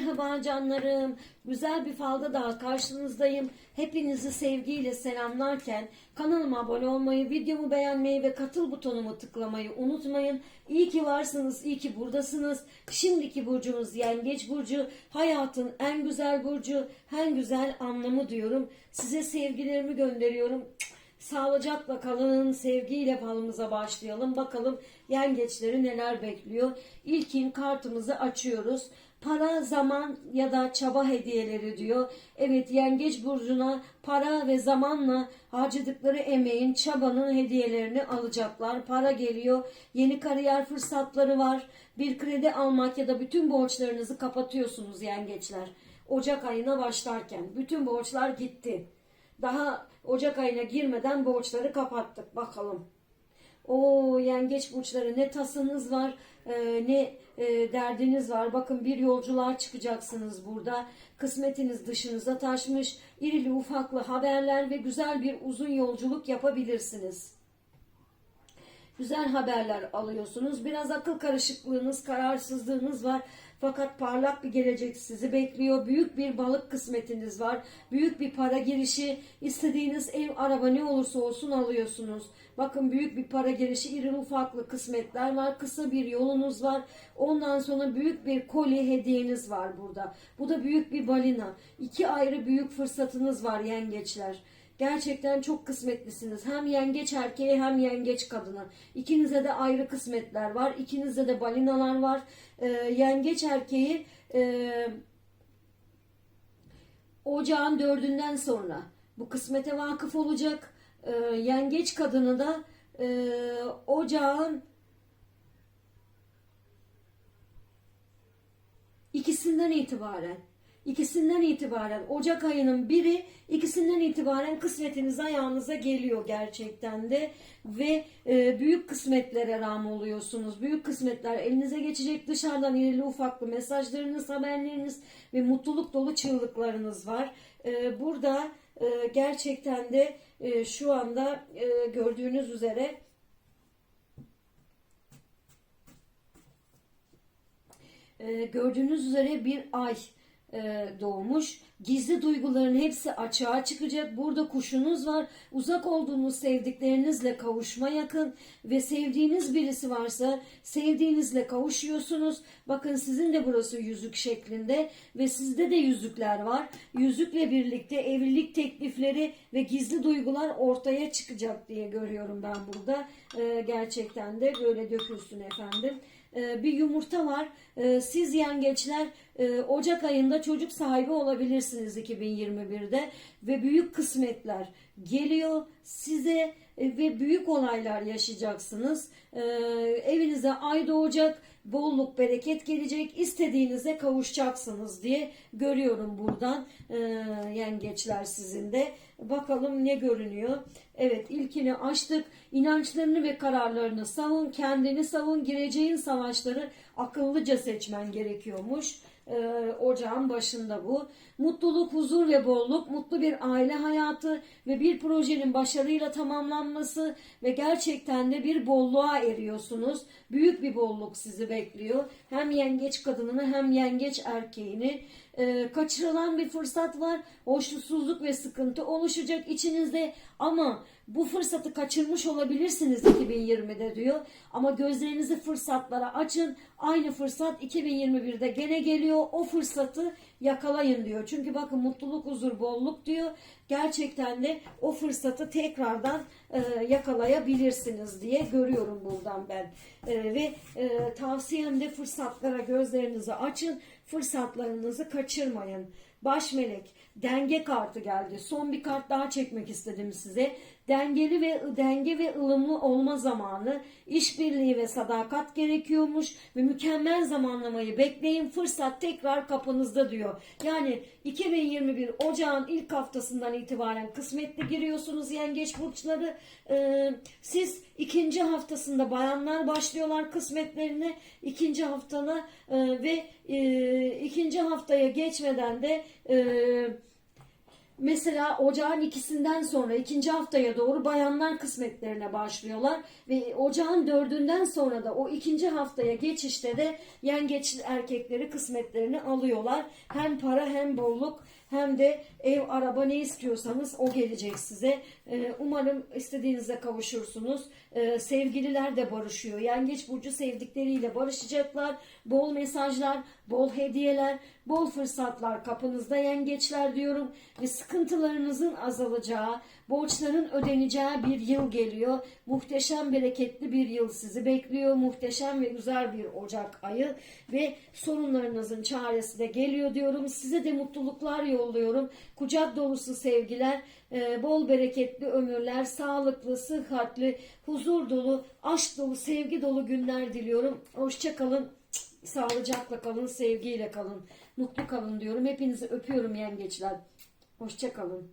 Merhaba canlarım. Güzel bir falda daha karşınızdayım. Hepinizi sevgiyle selamlarken kanalıma abone olmayı, videomu beğenmeyi ve katıl butonumu tıklamayı unutmayın. İyi ki varsınız, iyi ki buradasınız. Şimdiki burcumuz Yengeç Burcu. Hayatın en güzel burcu, en güzel anlamı diyorum. Size sevgilerimi gönderiyorum. Sağlıcakla kalın, sevgiyle falımıza başlayalım. Bakalım yengeçleri neler bekliyor. İlkin kartımızı açıyoruz. Para, zaman ya da çaba hediyeleri diyor. Evet yengeç burcuna para ve zamanla harcadıkları emeğin, çabanın hediyelerini alacaklar. Para geliyor, yeni kariyer fırsatları var. Bir kredi almak ya da bütün borçlarınızı kapatıyorsunuz yengeçler. Ocak ayına başlarken bütün borçlar gitti. Daha Ocak ayına girmeden borçları kapattık. Bakalım. O yengeç burçları ne tasınız var e, ne e, derdiniz var. Bakın bir yolculuğa çıkacaksınız burada. Kısmetiniz dışınıza taşmış. İrili ufaklı haberler ve güzel bir uzun yolculuk yapabilirsiniz. Güzel haberler alıyorsunuz. Biraz akıl karışıklığınız, kararsızlığınız var. Fakat parlak bir gelecek sizi bekliyor. Büyük bir balık kısmetiniz var. Büyük bir para girişi, istediğiniz ev, araba ne olursa olsun alıyorsunuz. Bakın büyük bir para girişi, iri ufaklı kısmetler var. Kısa bir yolunuz var. Ondan sonra büyük bir kolye hediyeniz var burada. Bu da büyük bir balina. İki ayrı büyük fırsatınız var yengeçler. Gerçekten çok kısmetlisiniz. Hem yengeç erkeği hem yengeç kadına. İkinize de ayrı kısmetler var. İkinizde de balinalar var. Ee, yengeç erkeği e, ocağın dördünden sonra bu kısmete vakıf olacak. Ee, yengeç kadını da e, ocağın ikisinden itibaren ikisinden itibaren Ocak ayının biri ikisinden itibaren kısmetiniz ayağınıza geliyor gerçekten de ve e, büyük kısmetlere ram oluyorsunuz. Büyük kısmetler elinize geçecek dışarıdan irili ufaklı mesajlarınız, haberleriniz ve mutluluk dolu çığlıklarınız var. E, burada e, gerçekten de e, şu anda e, gördüğünüz üzere e, gördüğünüz üzere bir ay doğmuş. Gizli duyguların hepsi açığa çıkacak. Burada kuşunuz var. Uzak olduğunuz sevdiklerinizle kavuşma yakın ve sevdiğiniz birisi varsa sevdiğinizle kavuşuyorsunuz. Bakın sizin de burası yüzük şeklinde ve sizde de yüzükler var. Yüzükle birlikte evlilik teklifleri ve gizli duygular ortaya çıkacak diye görüyorum ben burada. E, gerçekten de böyle dökülsün efendim e, bir yumurta var. E, Siz yengeçler e, Ocak ayında çocuk sahibi olabilirsiniz 2021'de ve büyük kısmetler geliyor size ve büyük olaylar yaşayacaksınız. E, Evinize ay doğacak, bolluk, bereket gelecek, istediğinize kavuşacaksınız diye görüyorum buradan e, yengeçler sizin de. Bakalım ne görünüyor. Evet ilkini açtık. İnançlarını ve kararlarını savun, kendini savun, gireceğin savaşları akıllıca seçmen gerekiyormuş. Ee, ocağın başında bu. Mutluluk, huzur ve bolluk, mutlu bir aile hayatı ve bir projenin başarıyla tamamlanması ve gerçekten de bir bolluğa eriyorsunuz. Büyük bir bolluk sizi bekliyor. Hem yengeç kadınını hem yengeç erkeğini. Ee, kaçırılan bir fırsat var. Hoşnutsuzluk ve sıkıntı oluşacak içinizde ama bu fırsatı kaçırmış olabilirsiniz 2020'de diyor. Ama gözlerinizi fırsatlara açın. Aynı fırsat 2021'de gene geliyor. O fırsatı yakalayın diyor. Çünkü bakın mutluluk, huzur, bolluk diyor. Gerçekten de o fırsatı tekrardan e, yakalayabilirsiniz diye görüyorum buradan ben. E, ve e, tavsiyem de fırsatlara gözlerinizi açın. Fırsatlarınızı kaçırmayın. Baş melek denge kartı geldi. Son bir kart daha çekmek istedim size. Dengeli ve denge ve ılımlı olma zamanı, işbirliği ve sadakat gerekiyormuş ve mükemmel zamanlamayı bekleyin. Fırsat tekrar kapınızda diyor. Yani 2021 Ocağın ilk haftasından itibaren kısmetli giriyorsunuz yengeç burçları. Ee, siz ikinci haftasında bayanlar başlıyorlar kısmetlerine. ikinci haftana e, ve e, ikinci haftaya geçmeden de e, Mesela ocağın ikisinden sonra ikinci haftaya doğru bayanlar kısmetlerine başlıyorlar ve ocağın dördünden sonra da o ikinci haftaya geçişte de yengeç erkekleri kısmetlerini alıyorlar. Hem para hem bolluk hem de ev, araba ne istiyorsanız o gelecek size. Ee, Umarım istediğinize kavuşursunuz. Ee, Sevgililer de barışıyor. Yengeç burcu sevdikleriyle barışacaklar. Bol mesajlar, bol hediyeler, bol fırsatlar kapınızda yengeçler diyorum. Ve sıkıntılarınızın azalacağı, borçların ödeneceği bir yıl geliyor. Muhteşem bereketli bir yıl sizi bekliyor. Muhteşem ve güzel bir Ocak ayı ve sorunlarınızın çaresi de geliyor diyorum. Size de mutluluklar yolluyorum. Kucak dolusu sevgiler, e, bol bereketli ömürler, sağlıklı, sıhhatli, huzur dolu, aşk dolu, sevgi dolu günler diliyorum. Hoşçakalın. Sağlıcakla kalın, sevgiyle kalın, mutlu kalın diyorum. Hepinizi öpüyorum yengeçler. Hoşçakalın.